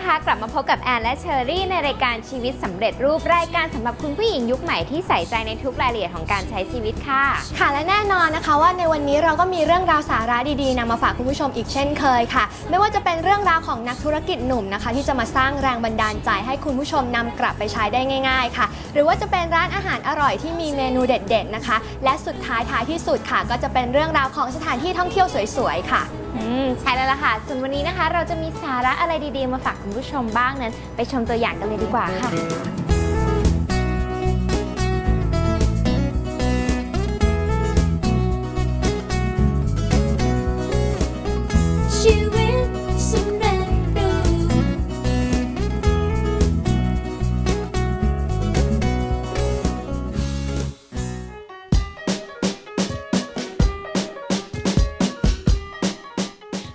นะคะ กลับมาพบกับแอนและเชอรี่ในรายการชีวิตสำเร็จรูปรายการสำหรับคุณผู้หญิงยุคใหม่ที่ใส่ใจในทุกรายละเอียดของการใช้ชีวิตค่ะ ค่ะและแน่นอนนะคะว่าในวันนี้เราก็มีเรื่องราวสาระดีๆนำมาฝากคุณผู้ชมอีกเช่นเคยค่ะ ไม่ว่าจะเป็นเรื่องราวของนักธุรกิจหนุ่มนะคะ ที่จะมาสร้างแรงบันดาลใจให้คุณผู้ชมนำกลับไปใช้ได้ง่าย ๆ ค่ะ หรือว่าจะเป็นร้านอาหารอร่อยที่มีเมนูเด็ด ๆนะคะ และสุดท้ายท้ายที่สุดค่ะ ก็จะเป็นเรื่องราวของสถานที่ท่องเที่ยวสวยๆค่ะ ใช่แล้วล่ะค่ะ ส่วนวันนี้นะคะ เราจะมีสาระอะไรดีๆ มาฝากคุณผู้ชมบ้างนั้น ไปชมตัวอย่างกันเลยดีกว่าค่ะ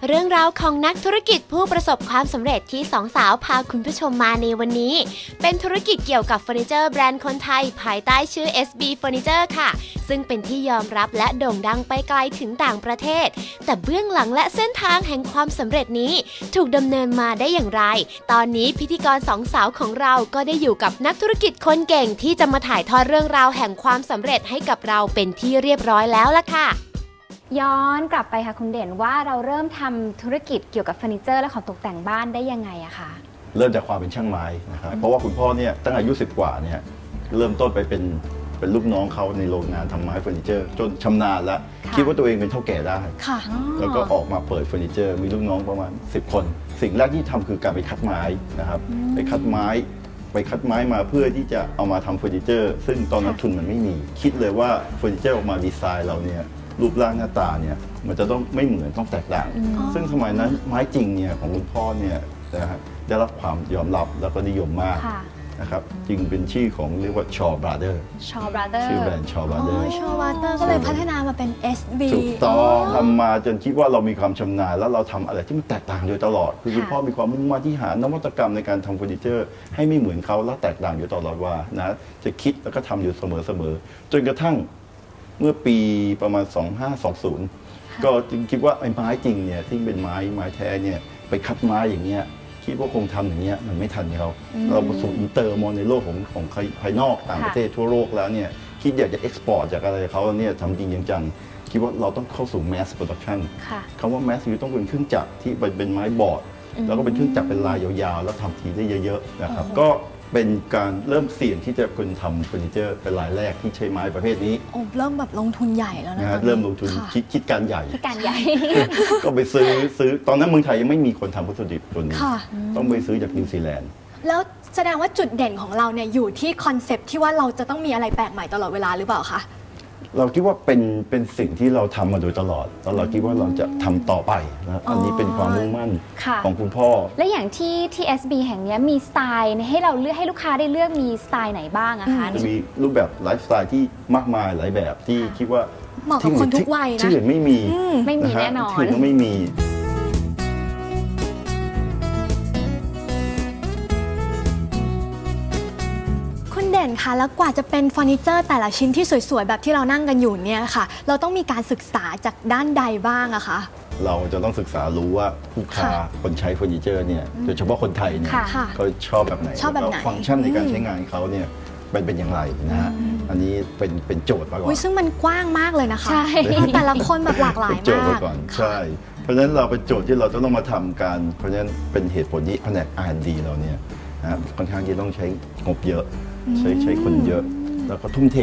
เรื่องราวของนักธุรกิจผู้ประสบความสำเร็จที่สองสาวพาคุณผู้ชมมาในวันนี้ เป็นธุรกิจเกี่ยวกับเฟอร์นิเจอร์แบรนด์คนไทย ภายใต้ชื่อ SB Furniture ค่ะ ซึ่งเป็นที่ยอมรับและโด่งดังไปไกลถึงต่างประเทศ แต่เบื้องหลังและเส้นทางแห่งความสำเร็จนี้ ถูกดำเนินมาได้อย่างไร ตอนนี้พิธีกรสองสาวของเราก็ได้อยู่กับนักธุรกิจคนเก่งที่จะมาถ่ายทอดเรื่องราวแห่งความสำเร็จให้กับเราเป็นที่เรียบร้อยแล้วล่ะค่ะ ย้อนกลับไปค่ะคุณเด่นว่าเราเริ่มทำธุรกิจเกี่ยวกับเฟอร์นิเจอร์และของตกแต่งบ้านได้ยังไงอะคะเริ่มจากความเป็นช่างไม้นะครับ เพราะว่าคุณพ่อเนี่ยตั้งอายุ 10 กว่าเนี่ยเริ่มต้นไปเป็นเป็นลูกน้องเขาในโรงงานทำไม้เฟอร์นิเจอร์ จนชำนาญแล้วค่ะคิดว่าตัวเองเป็นเท่าแก่ได้ ค่ะ แล้วก็ออกมาเปิดเฟอร์นิเจอร์ มีลูกน้องประมาณ 10 คน สิ่งแรกที่ทำคือการไปคัดไม้นะครับ ไปคัดไม้ ไปคัดไม้มาเพื่อที่จะเอามาทำเฟอร์นิเจอร์ ซึ่งตอนนั้นทุนมันไม่มี คิดเลยว่าเฟอร์นิเจอร์ออกมาดีไซน์เราเนี่ย รูปร่างหน้าตาเนี่ยมันจะต้องไม่เหมือนต้องแตกต่าง ซึ่งสมัยนั้นไม้จริงเนี่ยของคุณพ่อเนี่ยนะฮะได้รับความยอมรับแล้วก็นิยมมากค่ะ นะครับจึงเป็นชื่อของเรียกว่าชอบราเดอร์ชอบราเดอร์ชื่อแบรนด์ชอบราอ๋เดออร์ ชอวาเตอร์ก็เลยพัฒนามาเป็น SB ถูกต้องทำมาจนคิดว่าเรามีความชำนาญแล้วเราทำอะไรที่มันแตกต่างโดยตลอด คือคุณพ่อมีความมุ่งมั่นที่หานวัตกรรมในการทำเฟอร์นิเจอร์ ให้ไม่เหมือนเขาและแตกต่างอยู่ตลอดว่านะจะคิดแล้วก็ทำอยู่เสมอๆจนกระทั่ง เมื่อปีประมาณ 2520 ก็จึงคิดว่าไอ้ไม้จริงเนี่ยที่เป็นไม้ไม้แท้เนี่ยไปคัดไม้อย่างเงี้ยคิดว่าคงทำอย่างเงี้ยมันไม่ทันเขาเราประสบอินเตอร์มองในโลกของของภายนอกต่างประเทศทั่วโลกแล้วเนี่ยคิดอยากจะเอ็กซ์พอร์ตจากอะไรเขาเนี่ยทำจริงจังๆคิดว่าเราต้องเข้าสู่ mass production ค่ะคำว่า mass คือต้องเป็นเครื่องจักรที่เป็นเป็นไม้บอร์ด แล้วก็เป็นเครื่องจักรเป็นลายยาวๆ แล้วทำทีได้เยอะๆนะครับก็ เป็นการเริ่มเสี่ยงที่จะคนทำเฟอร์นิเจอร์เป็นรายแรกที่ใช้ไม้ประเภทนี้โอ้เริ่มแบบลงทุนใหญ่แล้วนะนะตอฮะนนี้เริ่มลงทุนค่ะคิดคิดการใหญ่ที่การใหญ่ ก็ไปซื้อซื้อตอนนั้นเมืองไทยยังไม่มีคนทำวัตถุดิบตัวนี้ค่ะ ต้องไปซื้อจากนิวซีแลนด์ แล้วแสดงว่าจุดเด่นของเราเนี่ยอยู่ที่คอนเซปต์ที่ว่าเราจะต้องมีอะไรแปลกใหม่ตลอดเวลาหรือเปล่าคะ เราคิดว่าเป็นเป็นสิ่งที่เราทำมาโดยตลอด แล้วเราคิดว่าเราจะทำต่อไปนะอันนี้เป็นความมุ่งมั่นค่ะ ของคุณพ่อ และอย่างที่ที่ SB แห่งเนี้ยมีสไตล์ให้เราเลือกให้ลูกค้าได้เลือกมีสไตล์ไหนบ้างอะคะ จะมีรูปแบบไลฟ์สไตล์ที่มากมายหลายแบบที่คิดว่าเหมาะกับคนทุกวัยนะ ที่อื่นไม่มีไม่มีะฮะแน่นอน ที่อื่นก็ไม่มี นคะแล้วกว่าจะเป็นเฟอร์นิเจอร์แต่ละชิ้นที่สวยๆ แบบที่เรานั่งกันอยู่เนี่ยค่ะ เราต้องมีการศึกษาจากด้านใดบ้างอะคะ เราจะต้องศึกษารู้ว่าผู้ค้าค่ะคนใช้เฟอร์นิเจอร์เนี่ยโดยเฉพาะคนไทยเนี่ยค่ะค่ะเขาชอบแบบไหนชอบแบบไหน ล้วฟังก์ชันในการอืมใช้งานเขาเนี่ยเป็นเป็นอย่างไรนะฮะอันนี้เป็นเป็นโจทย์มาก่ออุ้นยซึ่งมันกว้างมากเลยนะคะใช่แต่ละคนแบบหลากหลายเป็นโจทย์มาไว้กก่อนใช่ เพราะฉะนั้นเราเป็นโจทย์ที่เราจะต้องมาทำการเพราะฉะนั้นเป็นเหตุผลที่แผนก R&D เราเนี่ยนะฮะค่อนข้างที่ต้องใช้งบเยอะ ใช้ใช้คนเยอะ แล้วก็ทุ่มเท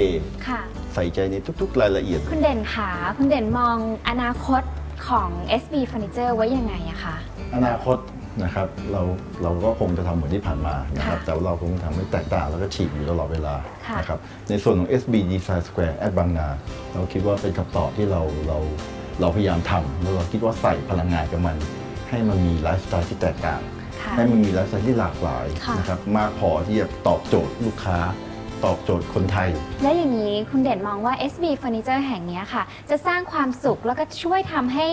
ค่ะ ใส่ใจในทุกๆ รายละเอียด คุณเด่นขาคุณเด่นมองอนาคตของ SB Furniture ไว้ยังไงอะคะ อนาคตนะครับเราเราก็คงจะทำเหมือนที่ผ่านมานะครับค่ะแต่ว่าเราคงทำให้แตกต่างแล้วก็ฉีกอยู่ตลอดเวลาค่ะ นะครับในส่วนของ SB Design Square แอดบางนาเราคิดว่าเป็นคำตอบที่เราเราเราพยายามทำแล้วเราคิดว่าใส่พลังงานกับมัน ให้มันมีไลฟ์สไตล์ที่แตกต่างค่ะ ให้มันมีไลฟ์สไตล์ที่หลากหลายค่ะนะครับมากพอที่จะตอบโจทย์ลูกค้าตอบโจทย์คนไทย และอย่างนี้คุณเด่นมองว่า SB Furniture แห่งเนี้ยค่ะ จะสร้างความสุขแล้วก็ช่วยทำให้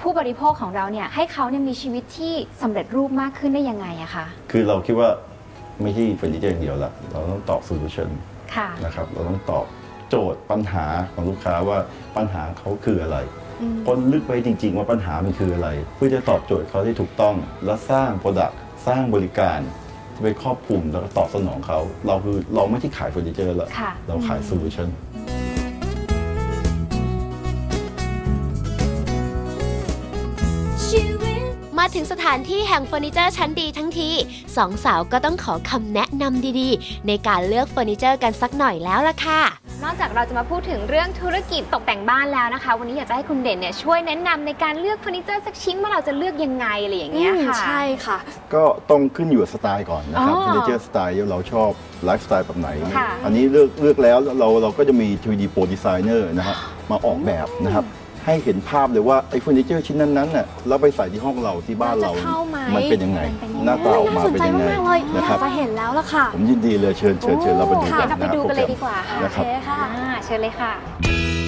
ผู้บริโภคของเราเนี่ยให้เขาเนี่ยมีชีวิตที่สำเร็จรูปมากขึ้นได้ยังไงอะคะคือเราคิดว่าไม่ใช่เฟอร์นิเจอร์อย่างเดียวละเราต้องตอบโซลูชันค่ะนะครับเราต้องตอบโจทย์ปัญหาของลูกค้าว่าปัญหาเขาคืออะไร คนลึกไปจริง ๆ ว่าปัญหามันคืออะไร เพื่อจะตอบโจทย์เขาที่ถูกต้อง และสร้างโปรดักต์สร้างบริการที่ไปครอบคลุมแล้วก็ตอบสนองเขา เราคือเราไม่ใช่ขายเฟอร์นิเจอร์แล้วค่ะเราขายโซลูชันชีวิตมาถึงสถานที่แห่งเฟอร์นิเจอร์ชั้นดีทั้งทีสองสาวก็ต้องขอคำแนะนำดีๆ ในการเลือกเฟอร์นิเจอร์กันสักหน่อยแล้วล่ะค่ะ นอกจากเราจะมาพูดถึงเรื่องธุรกิจตกแต่งบ้านแล้วนะคะ วันนี้อยากจะให้คุณเด่นเนี่ยช่วยแนะนำในการเลือกเฟอร์นิเจอร์สักชิ้นว่าเราจะเลือกยังไงอะไรอย่างเงี้ยค่ะ ใช่ค่ะ ก็ต้องขึ้นอยู่กับสไตล์ก่อนนะครับอ๋อเฟอร์นิเจอร์สไตล์เราชอบไลฟ์สไตล์แบบไหน ค่ะอันนี้เลือกเลือกแล้วเราเราก็จะมี 3D Pro Designer นะครับมาออกแบบนะครับ ให้เห็นภาพเลยว่าไอ้เฟอร์นิเจอร์ชิ้นนั้นๆน่ะแล้วไปใส่ที่ห้องเราที่บ้านเราจะเข้าไหมมันเป็นยังไง หน้าตาออกมาน่าสนเป็นใจยังไงมากๆเลยนะอคยารักบจะเห็นแล้วล่ะค่ะ ผมยินดีเลยเชิญเชิญเชิญเราไปดูค่ะกันเราไปนะดูกันเลยโปรแรมดีกว่าค่ะนะครับโอเคค่ะอ่าเชิญเลยค่ะต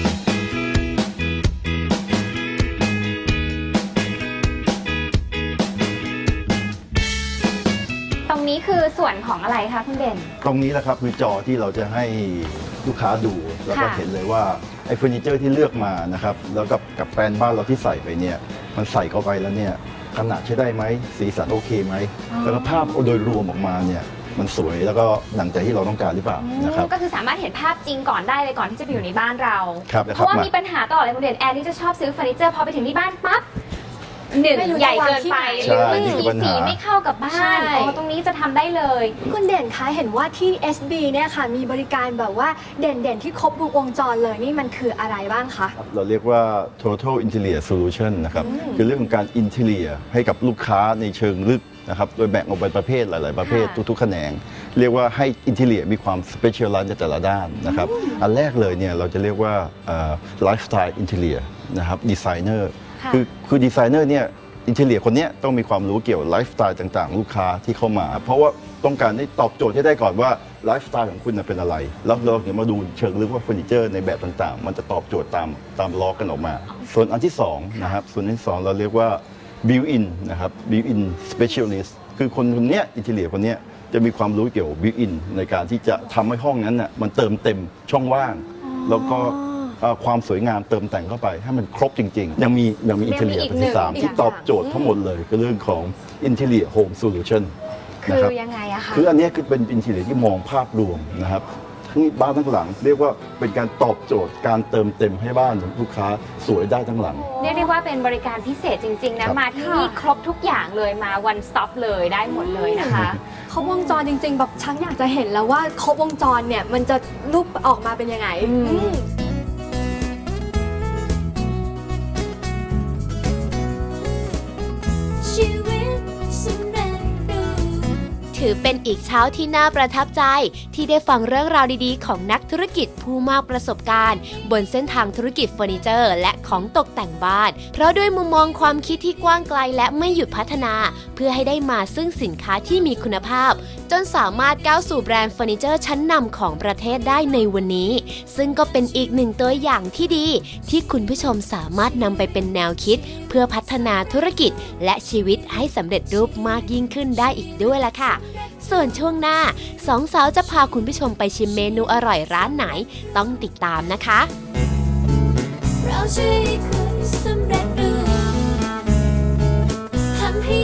ส่วนของอะไรคะคุณเด่น ตรงนี้แหละครับคือจอที่เราจะให้ลูกค้าดูแล้วก็ค่ะ เห็นเลยว่าไอ้เฟอร์นิเจอร์ที่เลือกมานะครับแล้วกับกับแปลนบ้านเราที่ใส่ไปเนี่ยมันใส่เข้าไปแล้วเนี่ยขนาดใช้ได้ไหมสีสันโอเคไหมแล้วก็ภาพโดยรวมออกมาเนี่ยมันสวยแล้วก็หนังใจที่เราต้องการหรือเปล่านะครับ ก็คือสามารถเห็นภาพจริงก่อนได้เลยก่อนที่จะไปอยู่ในบ้านเรา ครับเพราะว่าครับมีปัญหาตลอดเลยคุณเด่นแอนนี่จะชอบซื้อเฟอร์นิเจอร์พอไปถึงที่บ้านปั๊บ หนึ่งไม่รู้จะใหญ่เกินไปวางที่หรือไหนว่าใช่นี่คือปัญหาสีไม่เข้ากับบ้าใช่ นอ๋อตรงนี้จะทำได้เลย คุณเด่นคะเห็นว่าที่ SB เนี่ยค่ะ มีบริการแบบว่าเด่นๆ ที่ครบวงจรเลยนี่มันคืออะไรบ้างคะเราเรียกว่า total interior solution นะครับ คือเรื่องของการ interior ให้กับลูกค้าในเชิงลึกนะครับ โดยแบ่งออกเป็นประเภทหลาย ๆ ประเภทค่ะ ทุกๆ แขนง เรียกว่าให้ interior มีความ specialize ในแต่ละด้านนะครับ อันแรกเลยเนี่ยเราจะเรียกว่าเอ่อ lifestyle interior นะครับ designer ค่ะคือคือดีไซเนอร์เนี่ยอินเทเลียคนเนี้ยต้องมีความรู้เกี่ยวกับไลฟ์สไตล์ต่างๆ ลูกค้าที่เข้ามา เพราะว่าต้องการให้ตอบโจทย์ให้ได้ก่อนว่าไลฟ์สไตล์ของคุณน่ะเป็นอะไร แล้วเราถึงมาดูเชิงลึกว่าเฟอร์นิเจอร์ในแบบต่างๆ มันจะตอบโจทย์ตามตามล้อกันออกมา ส่วนอันที่สองนะครับส่วนอันที่สองเราเรียกว่า built in นะครับ built in specialist คือคนคนเนี้ยอินเทเลียคนเนี้ยจะมีความรู้เกี่ยวกับ built in ในการที่จะทำให้ห้องนั้นน่ะมันเติมเต็มช่องว่าง แล้วก็ เอ่อความสวยงามเติมแต่งเข้าไป ให้มันครบจริง ๆ ยังมียังมีอินเทเลียยังมีอีกที่สามหนึ่งที่ตอบโจทย์ทั้งหมดเลยคือเรื่องของ Interior Home Solution คืนะคอรับ ยังไงอะคะคืออันเนี้ยคือเป็น Interior ที่มองภาพรวมนะครับทั้งบ้านทั้งหลัง เรียกว่าเป็นการตอบโจทย์การเติมเต็มให้บ้านของลูกค้าสวยได้ทั้งหลัง เรียกได้ว่าเป็นบริการพิเศษจริง ๆ นะ ครับ มาที่นี่ครบทุกอย่างเลยมา one stop เลยได้หมดเลยนะคะ ครบวงจรจริงๆ แบบชักอยากจะเห็นแล้วว่าครบวงจรเนี่ย มันจะรูปออกมาเป็นยังไงอืม อืมชี ถือเป็นอีกเช้าที่น่าประทับใจ ที่ได้ฟังเรื่องราวดีๆ ของนักธุรกิจผู้มากประสบการณ์ บนเส้นทางธุรกิจเฟอร์นิเจอร์ และของตกแต่งบ้าน เพราะด้วยมุมมองความคิดที่กว้างไกลและไม่หยุดพัฒนา เพื่อให้ได้มาซึ่งสินค้าที่มีคุณภาพ จนสามารถก้าวสู่แบรนด์เฟอร์นิเจอร์ชั้นนำของประเทศได้ในวันนี้ ซึ่งก็เป็นอีกหนึ่งตัวอย่างที่ดี ที่คุณผู้ชมสามารถนำไปเป็นแนวคิด เพื่อพัฒนาธุรกิจและชีวิตให้สำเร็จรูปมากยิ่งขึ้นได้อีกด้วยล่ะค่ะ ส่วนช่วงหน้าสองสาวจะพาคุณผู้ชมไปชิมเมนูอร่อยร้านไหน ต้องติดตามนะคะ เราช่วยคุณสำเร็จด้ทำให้